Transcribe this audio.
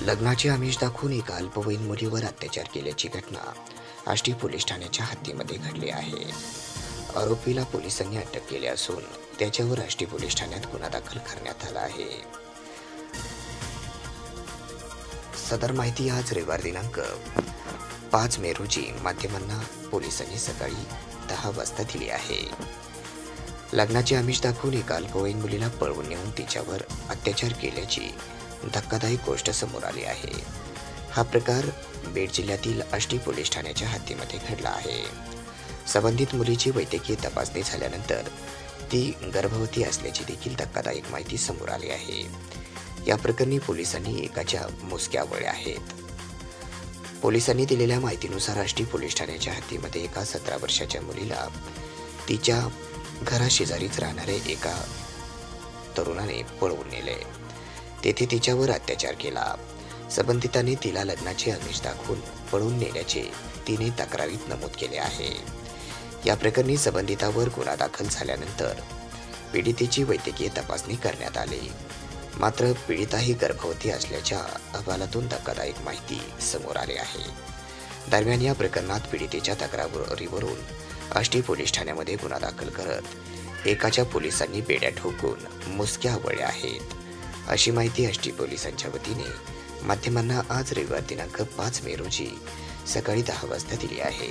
लग्नाचे आमिष दाखवून एका अल्पवयीन मुलीवर अत्याचार केल्याची घटना आष्टी पोलीस ठाण्याच्या हद्दीमध्ये घडली आहे. आरोपीला पोलिसांनी अटक केली असून त्याच्यावर आष्टी पोलीस ठाण्यात गुन्हा दाखल करण्यात आला आहे. सदर माहिती आज रविवार दिनांक पाच मे रोजी माध्यमांना पोलिसांनी सकाळी दहा वाजता दिली आहे. लग्नाचे आमिष दाखवून एका अल्पवयीन मुलीला पळवून नेऊन तिच्यावर अत्याचार केल्याची धक्कादायक गोष्ट समोर आली आहे. हा प्रकार बीड जिल्ह्यातील आष्टी पोलीस ठाण्याच्या हद्दीमध्ये घडला आहे. संबंधित मुलीची वैद्यकीय तपासणी झाल्यानंतर ती गर्भवती असल्याची देखील धक्कादायक माहिती समोर आली आहे. या प्रकरणी पोलिसांनी एकाच्या मुसक्या वळ्या आहेत. पोलिसांनी दिलेल्या माहितीनुसार आष्टी पोलीस ठाण्याच्या हद्दीमध्ये एका सतरा वर्षाच्या मुलीला तिच्या घराशेजारीच राहणाऱ्या एका तरुणाने पळवून नेले. तेथे तिच्यावर अत्याचार केला. संबंधिताने तिला लग्नाचे आमिष दाखवून पळून नेल्याचे तिने तक्रारीत नमूद केले आहे. या प्रकरणी संबंधितावर गुन्हा दाखल झाल्यानंतर पीडितेची वैद्यकीय तपासणी करण्यात आली. मात्र पीडिता ही गर्भवती असल्याच्या अहवालातून धक्कादायक माहिती समोर आली आहे. दरम्यान या प्रकरणात पीडितेच्या तक्रारीवरून आष्टी पोलीस ठाण्यामध्ये गुन्हा दाखल करत एकाच्या पोलिसांनी बेड्या ठोकून मुसक्या वळ्या आहेत. अशी माहिती आष्टी पोलिसांच्या वतीने माध्यमांना आज रविवार दिनांक पाच मे रोजी सकाळी दहा वाजता दिली आहे.